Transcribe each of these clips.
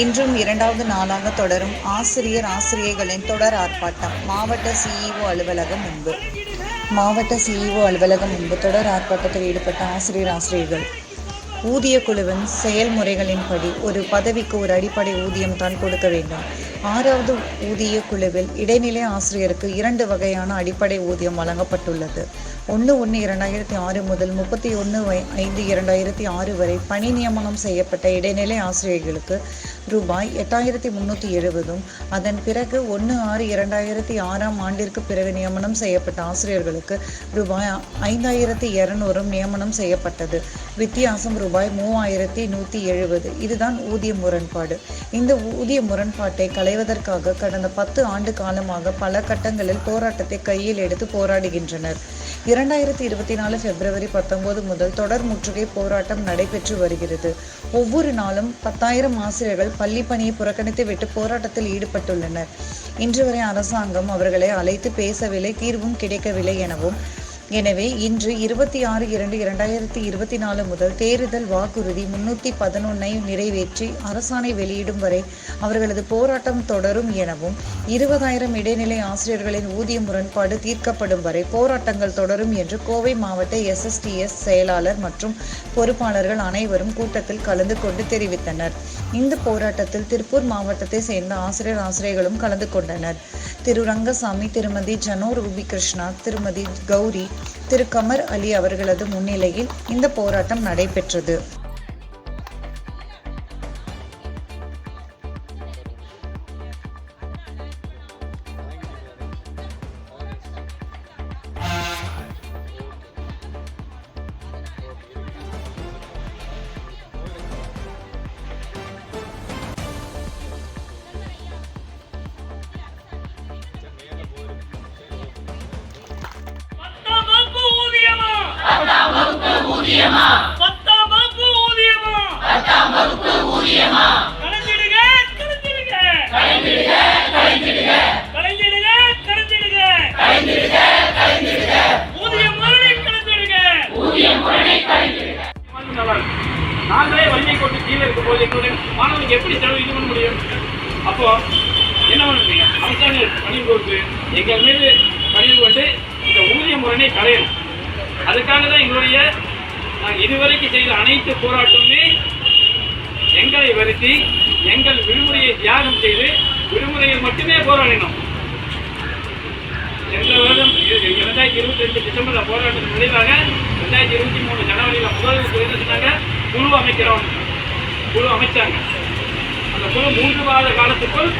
இன்றும் இரண்டாவது நாளாக தொடரும் ஆசிரியர் ஆசிரியைகளின் தொடர் ஆர்ப்பாட்டம். மாவட்ட சிஇஓ அலுவலகம் முன்பு. மாவட்ட சிஇஓ அலுவலகம் முன்பு தொடர் ஆர்ப்பாட்டத்தில் ஈடுபட்ட ஆசிரியர் ஆசிரியர்கள் ஊதிய குழுவின் செயல்முறைகளின்படி ஒரு பதவிக்கு ஒரு அடிப்படை ஊதியம் தான் கொடுக்க வேண்டும். ஆறாவது ஊதிய குழுவில் இடைநிலை ஆசிரியருக்கு இரண்டு வகையான அடிப்படை ஊதியம் வழங்கப்பட்டுள்ளது. ஒன்று ஒன்று இரண்டாயிரத்தி ஆறு முதல் முப்பத்தி ஒன்று ஐந்து இரண்டாயிரத்தி ஆறு வரை பணி நியமனம் செய்யப்பட்ட இடைநிலை ஆசிரியர்களுக்கு ரூபாய் எட்டாயிரத்தி முந்நூற்றி எழுபதும் அதன் பிறகு ஒன்று ஆறு இரண்டாயிரத்தி ஆறாம் ஆண்டிற்கு பிறகு நியமனம் செய்யப்பட்ட ஆசிரியர்களுக்கு ரூபாய் ஐந்தாயிரத்தி இரநூறும் நியமனம் செய்யப்பட்டது. வித்தியாசம் ரூபாய் மூவாயிரத்தி நூற்றி எழுபது. இதுதான் ஊதிய முரண்பாடு. இந்த ஊதிய முரண்பாட்டை களைவதற்காக கடந்த பத்து ஆண்டு காலமாக பல கட்டங்களில் போராட்டத்தை கையில் எடுத்து போராடுகின்றனர். இரண்டாயிரத்தி இருபத்தி நாலு பிப்ரவரி பத்தொன்பது முதல் தொடர் முற்றுகை போராட்டம் நடைபெற்று வருகிறது. ஒவ்வொரு நாளும் பத்தாயிரம் ஆசிரியர்கள் பள்ளி பணியை புறக்கணித்து விட்டு போராட்டத்தில் ஈடுபட்டுள்ளனர். இன்று வரை அரசாங்கம் அவர்களை அழைத்து பேசவில்லை தீர்வும் கிடைக்கவில்லை எனவும் எனவே இன்று இருபத்தி ஆறு இரண்டு இரண்டாயிரத்தி இருபத்தி நாலு முதல் தேர்தல் வாக்குறுதி முன்னூற்றி பதினொன்னை நிறைவேற்றி அரசாணை வெளியிடும் வரை அவர்களது போராட்டம் தொடரும் எனவும் இருபதாயிரம் இடைநிலை ஆசிரியர்களின் ஊதிய முரண்பாடு தீர்க்கப்படும் வரை போராட்டங்கள் தொடரும் என்று கோவை மாவட்ட எஸ்எஸ்டிஎஸ் செயலாளர் மற்றும் பொறுப்பாளர்கள் அனைவரும் கூட்டத்தில் கலந்து கொண்டு தெரிவித்தனர். இந்த போராட்டத்தில் திருப்பூர் மாவட்டத்தை சேர்ந்த ஆசிரியர் ஆசிரியர்களும் கலந்து கொண்டனர். திரு ரங்கசாமி திருமதி ஜனோ ரூபி கிருஷ்ணா திருமதி கௌரி திரு கமர் அலி அவர்களது முன்னிலையில் இந்த போராட்டம் நடைபெற்றது. பத்தாம் வகுப்பு ஊதியமா? கலைஞ்சிடுக கலைஞ்சிடுக கலைஞ்சிடுக ஊதிய முரணை கலைஞ்சிடுக நாங்களே வலிமை கொண்டு கீழே இருக்கும் போது எங்களுடைய மாணவனுக்கு எப்படி செலவு இது பண்ண முடியும்? அப்போ என்ன பண்ணுறீங்க அரசாங்கம் பணிவு கொடுத்து எங்கள் மீது பணிவு கொண்டு இந்த ஊதிய முரணை களையணும். அதுக்காக தான் எங்களுடைய நான் இதுவரைக்கும் செய்த அனைத்து போராட்டமுமே எங்களை வருத்தி எங்கள் விடுமுறையை தியாகம் செய்து விடுமுறையில் மட்டுமே போராடினோம். சென்ற வருடம் இரண்டாயிரத்தி இருபத்தி ரெண்டு டிசம்பர்ல போராட்டத்தின் முடிவாக ரெண்டாயிரத்தி இருபத்தி மூணு ஜனவரியில் முதல் என்ன சொன்னாங்க குழு அமைக்கிறோம். குழு அமைச்சாங்க. அந்த குழு மூன்று மாத காலத்துக்குள்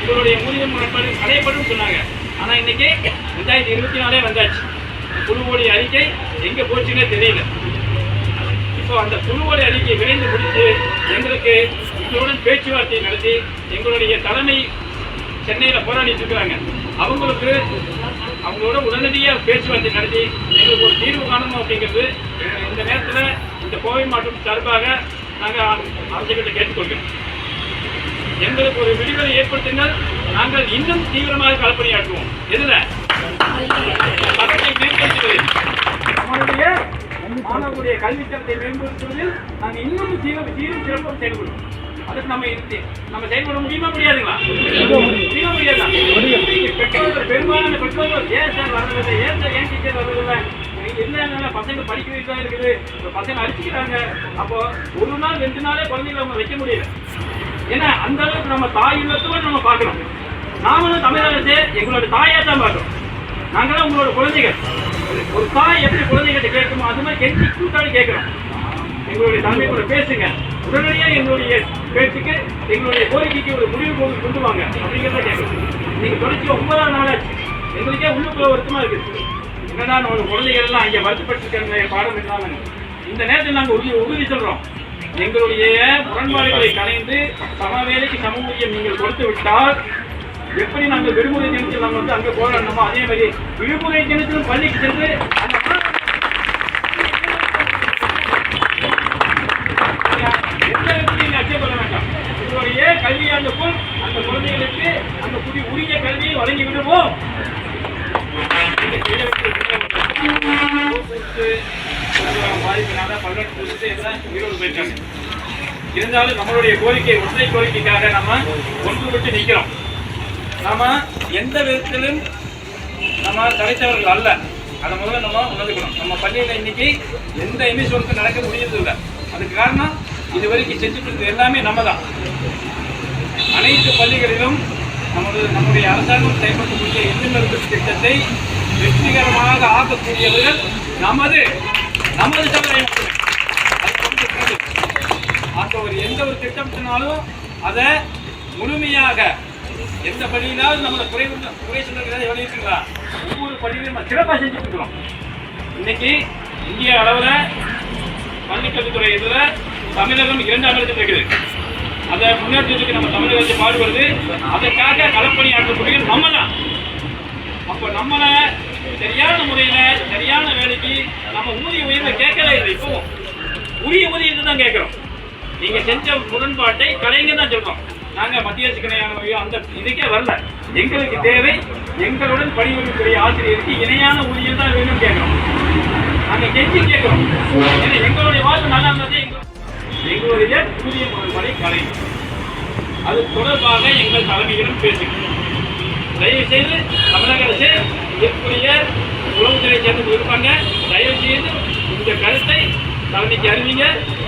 உங்களுடைய ஊதிய முறைப்பாடு களையப்படும் சொன்னாங்க. ஆனா இன்னைக்கு ரெண்டாயிரத்தி இருபத்தி நாலே வந்தாச்சு. குழுவோடைய அறிக்கை எங்க போச்சுன்னே தெரியல. இப்போ அந்த குழுவோட அறிக்கை விரைந்து முடித்து எங்களுக்கு எங்களுடன் பேச்சுவார்த்தை நடத்தி எங்களுடைய தலைமை சென்னையில் போராடிட்டு இருக்கிறாங்க. அவங்களுக்கு அவங்களோட உடனடியாக பேச்சுவார்த்தை நடத்தி எங்களுக்கு ஒரு தீர்வு காணணும் அப்படிங்கிறது இந்த நேரத்தில் இந்த கோவை மாவட்டம் சார்பாக நாங்கள் அரசுகிட்ட கேட்டுக்கொள்கிறோம். எங்களுக்கு ஒரு விடுதலை ஏற்படுத்தினால் நாங்கள் இன்னும் தீவிரமாக களப்பணியாற்றுவோம். எதில்? சட்டத்தை மேம்படுத்துவதில் நம்மளுடைய மாணவர்களுடைய கல்வித்தரத்தை மேம்படுத்துவதில் நாங்கள் இன்னும் சீர சீரும் சிறப்பாக செயல்படுவோம் அதுக்கு நம்ம இருந்து- நம்ம செயல்பட முடியுமா முடியாதுங்களா? முடியுமா முடியாதா? பெற்றோர்கள் பெரும்பாலான பெற்றோர்கள் ஏன் சார் வரதில்லை ஏன் சார் ஏன் டீச்சர் வரதில்லை என்ன பசங்க படிக்க வைக்க தான் இருக்குது. பசங்க அடிச்சுக்கிறாங்க. அப்போ ஒரு நாள் ரெண்டு நாளே குழந்தைகளை நம்ம வைக்க முடியல. ஏன்னா அந்த அளவுக்கு நம்ம தாய் இல்லத்தோடு நம்ம பார்க்கணும். நாமளும் தமிழ் அரசு எங்களோட தாயா தான் பார்க்கணும். நாங்களாம் உங்களோட குழந்தைகள். ஒரு தாய் எப்படி கேட்குமோ அது மாதிரி கெஞ்சி கூட்டாளி கேட்கிறோம். எங்களுடைய தலைமை கூட பேசுங்க. உடனடியாக எங்களுடைய பேச்சுக்கு எங்களுடைய கோரிக்கைக்கு ஒரு முடிவு கொண்டு கொண்டு வாங்க. அப்படிங்கிறத கேட்கணும் நீங்கள் தொடர்ச்சி ஒன்பதாம் நாளாச்சு. எங்களுக்கே உள்ளுக்குள்ள வருத்தமாக இருக்குது என்னடா நம்ம குழந்தைகள் எல்லாம் இங்கே வருத்தப்பட்டிருக்காங்க பாடம் இல்லாமல் இந்த நேரத்தில் நாங்கள் உறுதி உறுதி சொல்கிறோம் எங்களுடைய முரண்பாடுகளை கலைந்து சம வேலைக்கு சம ஊதியம் நீங்கள் கொடுத்து விட்டால் எப்படி நாங்கள் விடுமுறை தினத்தில் நாங்கள் வந்து அங்கே போராடணுமோ? அதே மாதிரி விடுமுறை தினத்திலும் பள்ளிக்கு சென்று வணங்கி விடுவோம். இருந்தாலும் நம்மளுடைய கோரிக்கை ஒற்றை கோரிக்கைக்காக நம்ம ஒன்றுபட்டு நிற்கிறோம் நாம எந்த விதத்திலும் நம்ம கிடைத்தவர்கள் அல்ல. அதை முதல்ல நம்ம உணர்ந்துக்கணும். நம்ம பள்ளியில் இன்னைக்கு எந்த எம்எஸ் நடக்க முடியறது இல்லை அதுக்கு காரணம் இது வரைக்கும் செஞ்சுட்டு இருக்கிறது எல்லாமே நம்ம தான் அனைத்து பள்ளிகளிலும் நமது நம்முடைய அரசாங்கம் செயல்படுத்தக்கூடிய மருந்து திட்டத்தை வெற்றிகரமாக ஆக்கக்கூடியவர்கள் நமது நமது சமுதாயம் அந்த ஒரு எந்த ஒரு திட்டம் சொன்னாலும் அதை முழுமையாக எந்த பள்ளியிலாவது நம்ம குறை குறை சொல்லுறது எவ்வளோ இருக்குங்களா ஒவ்வொரு பள்ளியிலும் நம்ம சிறப்பாக செஞ்சுட்டு இருக்கிறோம் இன்னைக்கு இந்திய அளவில் பள்ளிக்கல்வித்துறை இதில் தமிழகம் இரண்டாம் இடத்தில் இருக்குது அதை முன்னேற்றத்துக்கு நம்ம தமிழக அரசு பாடுபடுது அதற்காக களப்பணி ஆற்றக்கூடிய நம்ம தான் அப்போ நம்மளை சரியான முறையில் சரியான வேலைக்கு நம்ம ஊதிய உயர்வை கேட்கவே இல்லை இப்போ. உரிய ஊதியத்தை தான் கேட்குறோம். நீங்கள் செஞ்ச முரண்பாட்டை கலைங்க தான் சொல்கிறோம் நாங்கள் மத்திய அரசு அந்த இதுக்கே வரல. எங்களுக்கு தேவை எங்களுடன் பணிபுரியக்கூடிய ஆசிரியருக்கு இணையான ஊதியம் தான் வேணும்னு கேட்குறோம். நாங்கள் கெஞ்சி கேட்குறோம். ஏன்னா எங்களுடைய வாழ்வு நல்லா இருந்ததே எங்களுக்கு எங்களுடைய புதிய முறைப்படி கலை. அது தொடர்பாக எங்கள் தலைமையிடம் பேசுகிறோம். தயவு செய்து தமிழக அரசு இருக்கக்கூடிய உளவுத்துறை சேர்ந்து இருப்பாங்க. தயவு செய்து இந்த கருத்தை தலைமைக்கு அறிவிங்க.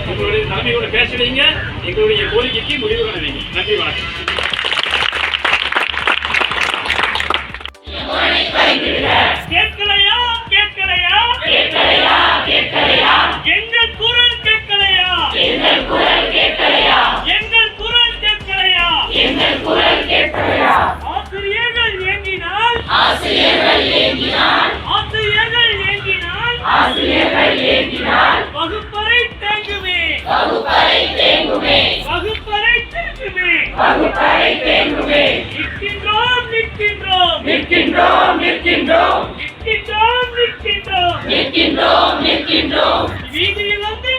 உங்களுடைய தலைமையோட பேச வைங்க. எங்களுடைய கோரிக்கைக்கு முடிவு காண வைங்க. நன்றி வணக்கம். கேட்கலையா எங்கள் குரல் கேட்கலையா? எங்கள் குரல் கேட்கலையா? எங்கள் குரல் கேட்கலையா? ஆசிரியர்கள் ஏங்கினால்? ஆசிரியர்கள் ஏங்கினால்? ஆசிரியர்கள் ஏங்கினால்? ஆசிரியர்கள் ஏங்கினால்? வகுப்பறை தேங்குமே. வகுப்பறை தேங்குமே. வகுப்பறை தேங்குமே. வகுப்பறை தேங்குமே. நிற்கின்றோம் நிற்கின்றோம். நிற்கின்றோம் நிற்கின்றோம். நிற்கின்றோம் நிற்கின்றோம். நிற்கின்றோம் நிற்கின்றோம். வீதியில் வந்து நிற்கின்றோம்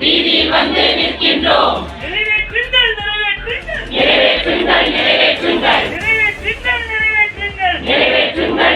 வீதியில் வந்து நிற்கின்றோம். நிறைவேற்றுங்கள் நிறைவேற்றுங்கள் நிறைவேற்றுங்கள் நிறைவேற்றுங்கள் நிறைவேற்றுங்கள் நிறைவேற்றுங்கள் நிறைவேற்றுங்கள்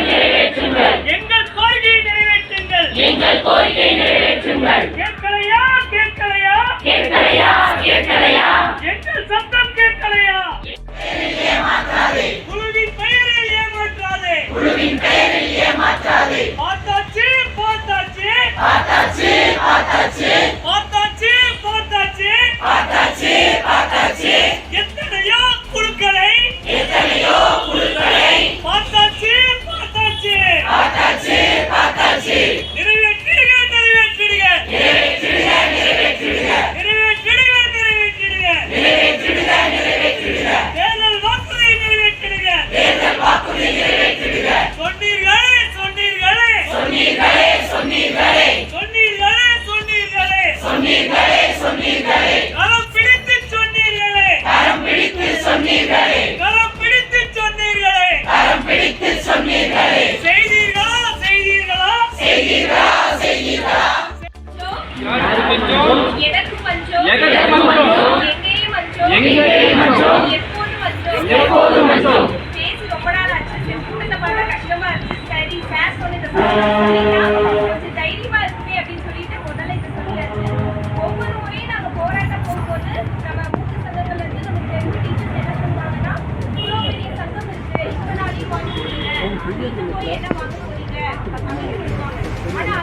எங்கேயும் பஞ்சம்? எப்போது பஞ்சம் எப்போது பஞ்சம்? பேசி ரொம்ப நாள் ஆச்சு சரி, கூட்டத்தை பார்த்தா கஷ்டமா இருக்கு சரி சார் சொன்ன கொஞ்சம் தைரியமா இருக்குமே அப்படின்னு சொல்லிட்டு முதல்ல இதை சொல்லியாச்சு ஒவ்வொரு முறையும் நாங்க போராட்டம் போகும்போது நம்ம மூத்த சங்கங்கள்ல இருந்து நமக்கு தெரிஞ்ச டீச்சர்ஸ் என்ன சொல்றாங்கன்னா இவ்வளோ பெரிய சங்கம் இருக்கு இத்தனாலையும் வாங்க முடியல என்ன வாங்க போறீங்க அப்படின்னு சொல்லுவாங்க ஆனா